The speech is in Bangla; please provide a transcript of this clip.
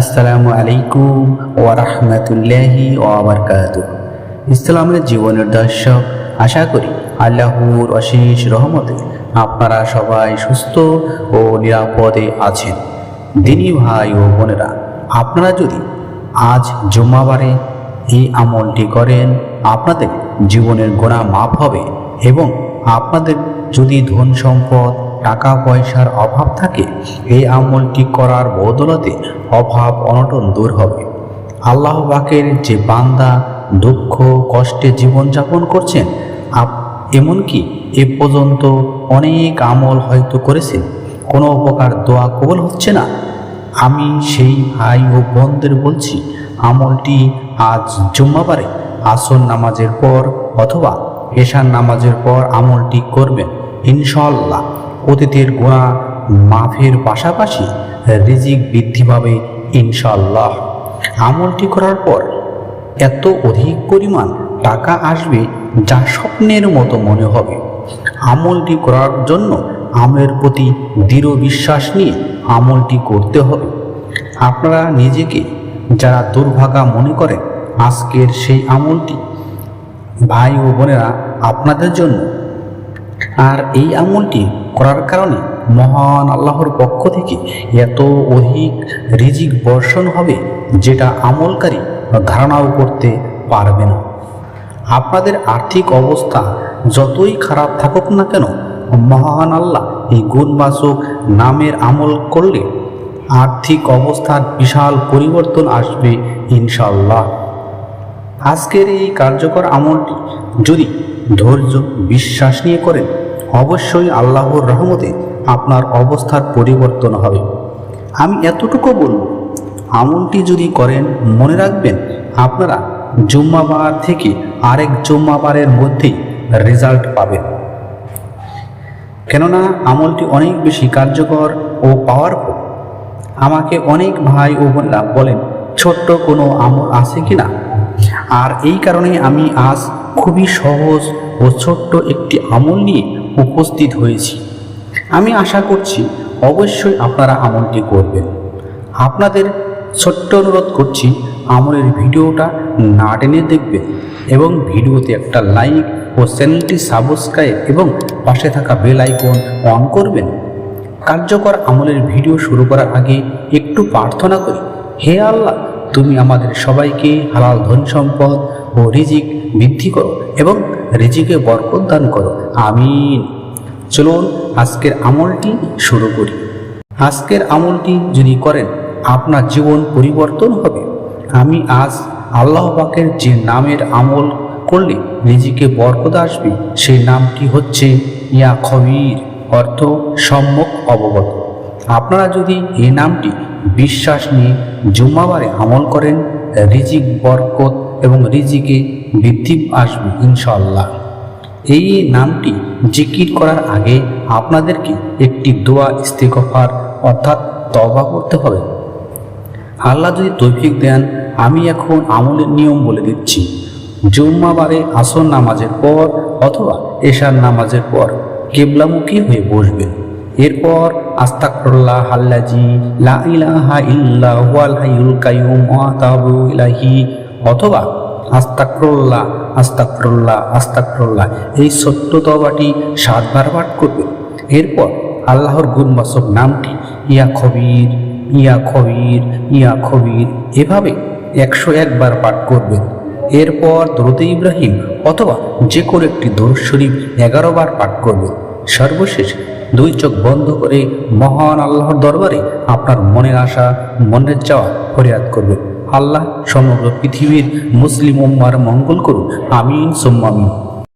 আসসালামু আলাইকুম ওয়ারহমতুল্লাহি ওয়াবারকাত ইসলামের জীবনের দর্শক, আশা করি আল্লাহর অশেষ রহমতে আপনারা সবাই সুস্থ ও নিরাপদে আছেন। দিনী ভাই ও বোনেরা, আপনারা যদি আজ জুম্মাবারে এই আমলটি করেন, আপনাদের জীবনের গোনা মাপ হবে এবং আপনাদের যদি ধন সম্পদ টাকা পয়সার অভাব থাকে, এই আমলটি করার বদলতে অভাব অনটন দূর হবে। আল্লাহ পাকের যে বান্দা দুঃখ, কষ্টে জীবনযাপন করছেন, আপ, এমনকি এ পর্যন্ত অনেক আমল হয়তো করেছেন, কোনো উপকার দোয়া কবল হচ্ছে না। আমি সেই ভাই ও বোনদের বলছি, আমলটি আজ জুম্মাবারে, আসর নামাজের পর অথবা এশার নামাজের পর আমলটি করবেন ইনশাল্লাহ অতীতের গোনা মাফের পাশাপাশি রিজিক বৃদ্ধি পাবে ইনশাল্লাহ আমলটি করার পর এত অধিক পরিমাণ টাকা আসবে যা স্বপ্নের মতো মনে হবে। আমলটি করার জন্য আমের প্রতি দৃঢ় বিশ্বাস নিয়ে আমলটি করতে হবে। আপনারা নিজেকে যারা দুর্ভাগা মনে করেন আজকের সেই আমলটি, ভাই ও বোনেরা আপনাদের জন্য। আর এই আমলটি করার কারণে মহান আল্লাহর পক্ষ থেকে এত অধিক রিজিক বর্ষণ হবে যেটা আমলকারী ধারণাও করতে পারবে না। আপনাদের আর্থিক অবস্থা যতই খারাপ থাকুক না কেন, মহান আল্লাহ এই গুণবাচক নামের আমল করলে আর্থিক অবস্থার বিশাল পরিবর্তন আসবে ইনশাল্লাহ আজকের এই কার্যকর আমলটি যদি ধৈর্য, বিশ্বাস নিয়ে করেন অবশ্যই আল্লাহর রহমতে আপনার অবস্থার পরিবর্তন হবে। আমি এতটুকু বলব আমলটি যদি করেন, মনে রাখবেন আপনারা জুম্মাবার থেকে আরেক জুম্মাবারের মধ্যেই রেজাল্ট পাবেন। কেননা আমলটি অনেক বেশি কার্যকর ও পাওয়ারফুল আমাকে অনেক ভাই ও বোনরা বলেন, ছোট্ট কোনো আমল আছে কি না? আর এই কারণে আমি আজ খুবই সহজ ও ছোট্ট একটি আমল নিয়ে উপস্থিত হয়েছি। আমি আশা করছি অবশ্যই আপনারা আমলটি করবেন। আপনাদের ছোট্ট অনুরোধ করছি, আমলের ভিডিওটা না টেনে দেখবেন এবং ভিডিওতে একটা লাইক ও চ্যানেলটি সাবস্ক্রাইব এবং পাশে থাকা বেল আইকন অন করবেন। কার্যকর আমলের ভিডিও শুরু করার আগে একটু প্রার্থনা করি, হে আল্লাহ, তুমি আমাদের সবাইকে হালাল ধন সম্পদ ও রিজিক বৃদ্ধি করো এবং রিজিকে বরকত দান করো। আমিন। চলুন আজকের আমলটি শুরু করি। আজকের আমলটি যদি করেন, আপনার জীবন পরিবর্তন হবে। আমি আজ আল্লাহ পাকের যে নামের আমল করলে নিজেকে বরকত আসবে, সেই নামটি হচ্ছে ইয়া খবির, অর্থ সম্যক অবগত। আপনারা যদি এই নামটি বিশ্বাস নিয়ে জুম্মাবারে আমল করেন, রিজিক বরকত এবং রিজিকে বৃদ্ধি আসবে ইনশাল্লাহ এই নামটি জিকির করার আগে আপনাদেরকে একটি দোয়া ইস্তেকফার অর্থাৎ তবা করতে হবে। আল্লাহ যদি তৌফিক দেন, আমি এখন আমলের নিয়ম বলে দিচ্ছি। জুম্মাবারে আসর নামাজের পর অথবা এশার নামাজের পর কেবলামুখী হয়ে বসবেন। এরপর আস্তাকরুল্লাহ হাল্লাজি লা ইলাহা ইল্লা হুয়াল হাইয়ুল কাইয়ুম ইলাহি অথবা আস্তাকরুল্লাহ আস্তাকরুল্লাহ আস্তাকরুল্লাহ। এই সত্য তবাটি সাতবার পাঠ করবে। এরপর আল্লাহর গুণবাসক নামটি, ইয়া খবির ইয়া খবির ইয়া খবির, এভাবে একশো একবার পাঠ করবেন এরপর দরুদে ইব্রাহিম অথবা যে কোনো একটি দরুদ শরীফ এগারো বার পাঠ করবেন সর্বশেষ দুই চোখ বন্ধ করে মহান আল্লাহর দরবারে আপনার মনের আশা, মনের চাওয়া ফরিয়াদ করবেন আল্লাহ সমগ্র পৃথিবীর মুসলিম উম্মার মঙ্গল করুন। আমিন সোম্মামিন